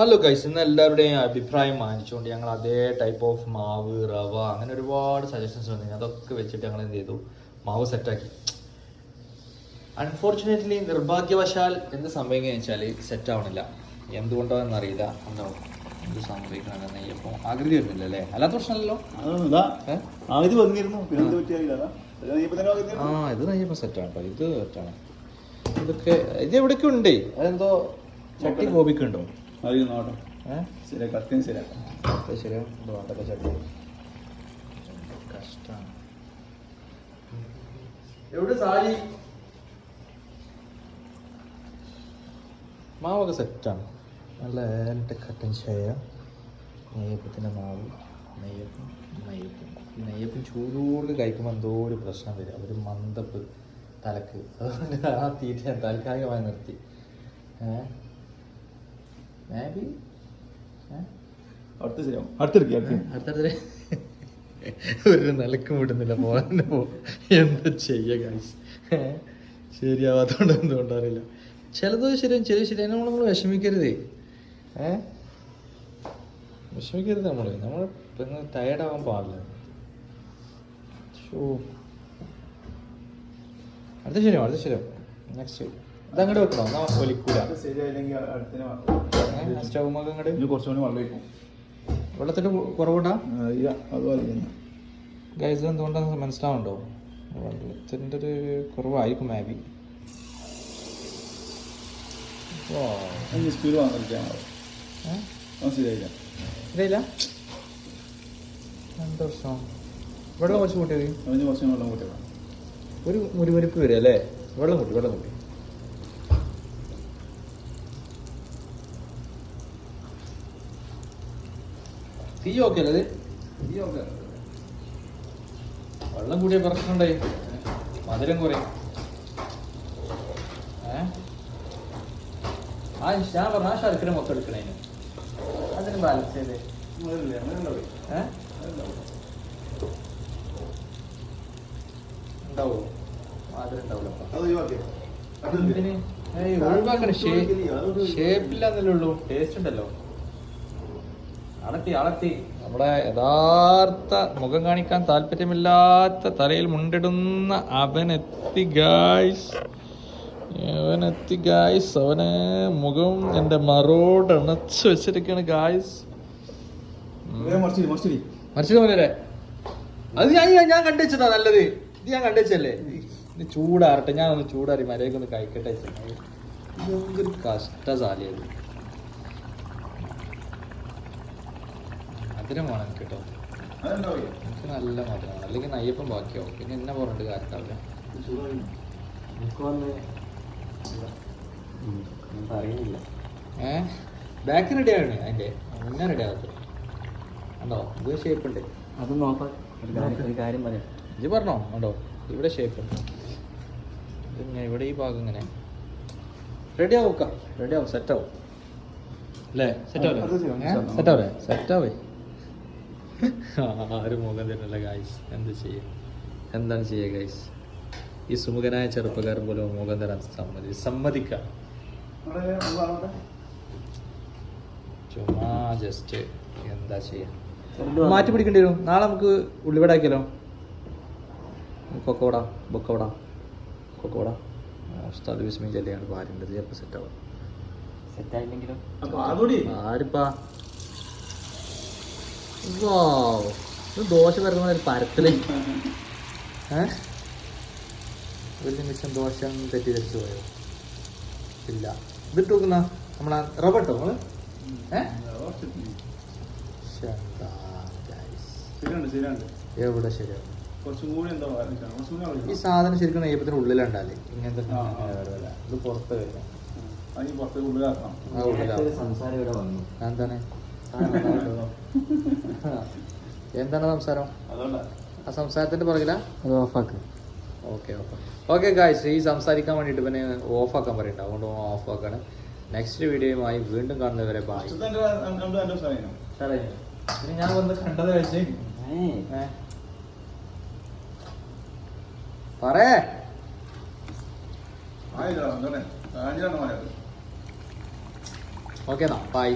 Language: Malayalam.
ഹലോ ഗൈസ് ഇന്ന് എല്ലാവരുടെയും അഭിപ്രായം മാനിച്ചുകൊണ്ട് ഞങ്ങൾ അതേ ടൈപ്പ് ഓഫ് മാവ് റവ അങ്ങനെ ഒരുപാട് സജഷൻസ് വന്നു അതൊക്കെ വെച്ചിട്ട് ഞങ്ങൾ എന്ത് ചെയ്തു? മാവ് സെറ്റാക്കി അൺഫോർച്ചുനേറ്റ്ലി നിർഭാഗ്യവശാൽ എന്ത് സംഭവിക്കുക വെച്ചാൽ സെറ്റ് ആവണില്ല. എന്തുകൊണ്ടാണെന്ന് അറിയില്ല. ഉണ്ടോ എന്ത് സംഭവിക്കണമെന്ന് നെയ്യപ്പം ആകൃതി വരുന്നില്ല അല്ലേ? അല്ലാത്ത പ്രശ്നമല്ലോ? വന്നിരുന്നു. ആ. ഇത് നെയ്യപ്പം സെറ്റാണ് കേട്ടോ. ഇത് സെറ്റാണ് ഇതൊക്കെ ഇത് എവിടെയൊക്കെ ഉണ്ട്? അതെന്തോ ചട്ടി ഗോപിക്കുണ്ടോ അറിയും നോട്ടോ ശരിയാക്കാം അത്യം ശരിയാക്കാം. എവിടെ മാവൊക്കെ സെറ്റാണ്. നല്ല ഏലിട്ട് കട്ടൻ ചായ നെയ്യപ്പത്തിന്റെ മാവ് നെയ്യപ്പം നെയ്യപ്പം. ഈ നെയ്യപ്പം ചൂടോട് കഴിക്കുമ്പോൾ എന്തോ ഒരു പ്രശ്നം വരും. ഒരു മന്ദപ്പ് തലക്ക്. അതുകൊണ്ട് ആ തീറ്റ താൽക്കാലികമായി നിർത്തി. ഏഹ് അടുത്ത്. ശരിയാവും അടുത്തടുത്ത് ഒരു നിലക്കും വിടുന്നില്ല പോകാൻ പോ. എന്താ ചെയ്യ കാശ് ശരിയാവാത്തോണ്ട് എന്തുകൊണ്ടറിയില്ല ചിലത് ശരിയും ചെറിയ ശരി നമ്മൾ നമ്മൾ വിഷമിക്കരുതേ. ഏ വിഷമിക്കരുത് നമ്മൾ നമ്മൾ പിന്നെ ടയർഡ് ആവാൻ പാടില്ല. ഷോ അടുത്ത ശരിയാവും അടുത്ത ശരിയാവും. നെക്സ്റ്റ് ഇതങ്ങോട്ട് വെക്കണോ? എന്നാ ഒലിക്കൂല അത് ശരിയായില്ലെങ്കിൽ അടുത്തിന് സ്റ്റൗമൊക്കെ അങ്ങോട്ട് ഇനി കുറച്ചുകൂടി വെള്ളം വയ്ക്കും വെള്ളത്തിന്റെ കുറവുണ്ടാ? ഗൈസ് മനസ്സിലാവുണ്ടോ വെള്ളത്തിന്റെ ഒരു കുറവായിരിക്കും മാബി അഞ്ച് സ്പീഡ് ശരിയായില്ല. എന്താ പ്രശ്നം? വെള്ളം കുറച്ച് കൂട്ടിയത്. ഒരു മുരുവരിപ്പ് വരും അല്ലേ? വെള്ളം കൂട്ടി വെള്ളം കൂട്ടി. തീ ഓക്കെ അല്ലേ? ഇത്? വെള്ളം കൂടിയ പ്രശ്നമുണ്ടായി മധുരം കുറയും. ആ ഞാൻ പറഞ്ഞ ആ ശർക്കര മൊത്തം എടുക്കണേന് അതിന് ബാലൻസ് ചെയ്തേ. ഉണ്ടാവോ? മധുരം ഒഴിവാക്കണ ഷേപ്പില്ലാന്നല്ലേ ഉള്ളൂ. ടേസ്റ്റ് ഉണ്ടല്ലോ. നമ്മുടെ യഥാർത്ഥ മുഖം കാണിക്കാൻ താല്പര്യമില്ലാത്ത തലയിൽ മുണ്ടിടുന്ന അവനെത്തി ഗായ്സ് അവനെത്തി ഗായ്സ് അവന് മുഖം എന്റെ മറോട് അണച്ചു വെച്ചിരിക്കുകയാണ് ഗായ്സ് മറിച്ചത് പോലെ അത് ഞാൻ ഞാൻ- കണ്ടുവച്ചതാ നല്ലത്. ഇത് ഞാൻ കണ്ടുവച്ചല്ലേ ഇത് ചൂടാറട്ടെ. ഞാൻ ഒന്ന് ചൂടാറി മരയൊക്കെ ഒന്ന് കഴിക്കട്ടെ എന്തൊരു കഷ്ടസാലിയത് മധുരം വേണം എനിക്ക് കേട്ടോ. എനിക്ക് നല്ല മധുരം വേണം. അല്ലെങ്കിൽ നെയ്യപ്പം ബാക്കിയാവും. പിന്നെ എന്നെ പറഞ്ഞിട്ട് കാര്യമില്ല അറിയുന്നില്ല ഏ? ബാക്ക് റെഡി ആണ് അതിന്റെ. മുന്നേ റെഡി ആകത്ത് ഉണ്ടോ ഇത് ഷേപ്പ് ഉണ്ട്. അത് നോക്കാം. ഒരു കാര്യം പറയാം. ഇത് പറഞ്ഞോ? ഉണ്ടോ ഇവിടെ ഷേപ്പ് ഉണ്ട്. ഇതിങ്ങനെ ഇവിടെ ഈ ഭാഗം ഇങ്ങനെ. റെഡി ആവും റെഡി ആവും. സെറ്റ് ആവും. അല്ലേ? സെറ്റ് ആവല്ലേ? സെറ്റ് ആവും. സെറ്റ് ആവല്ലേ സെറ്റ് ആവേ. ആരും മുഖം തന്നെയല്ല ഗായ്സ് എന്ത് ചെയ്യും? എന്താണ് ചെയ്യുക ഗൈസ് ഈ സുമുഖനായ ചെറുപ്പക്കാരൻ പോലും മുഖം തരാൻ സമ്മതി സമ്മതിക്കാം. ചുമ്മാ ജസ്റ്റ് എന്താ ചെയ്യാ? മാറ്റി പിടിക്കേണ്ടി വരും. നാളെ നമുക്ക് ഉള്ളിവിടാക്കിയല്ലോ കൊക്കോട ബൊക്കോട കൊക്കോട ഉസ്താദ് വിസ്മി ജല്ലിയാണ് ഭാര്യന്റെ ചിലപ്പോൾ സെറ്റ് ആവും. സെറ്റായില്ലെങ്കിലും ആരിപ്പാ? ദോശ വരുന്ന ഒരു പരത്തിൽ. വലിയ മിച്ചം ദോശ തെറ്റിദ്ധരിച്ചു പോയോ? ഇല്ല. ഇതിട്ട് നോക്കുന്ന നമ്മളെ റബട്ടോ നമ്മൾ എവിടെ പറയുക ഈ സാധനം ശരിക്കും നെയ്യപ്പത്തിന് ഉള്ളിലുണ്ടാലേ ഇങ്ങനത്തെ. ഇത് പുറത്ത് വരുന്നത് ഒരു എന്താണ് എന്താണ് സംസാരം? ആ സംസാരത്തിന്റെ പുറകിലാ? ഓഫാക്ക്. Okay okay. ഓക്കെ ഗായ്സ് ഈ സംസാരിക്കാൻ വേണ്ടിയിട്ട് പിന്നെ ഓഫാക്കാൻ പറയണ്ട. അതുകൊണ്ട് ഓഫാക്കാണ്. നെക്സ്റ്റ് വീഡിയോയുമായി വീണ്ടും കാണുന്നവരെ ബൈ ഞാൻ വന്ന് കണ്ടത് വെച്ച് പറേ ഓക്കെ എന്നാ ബൈ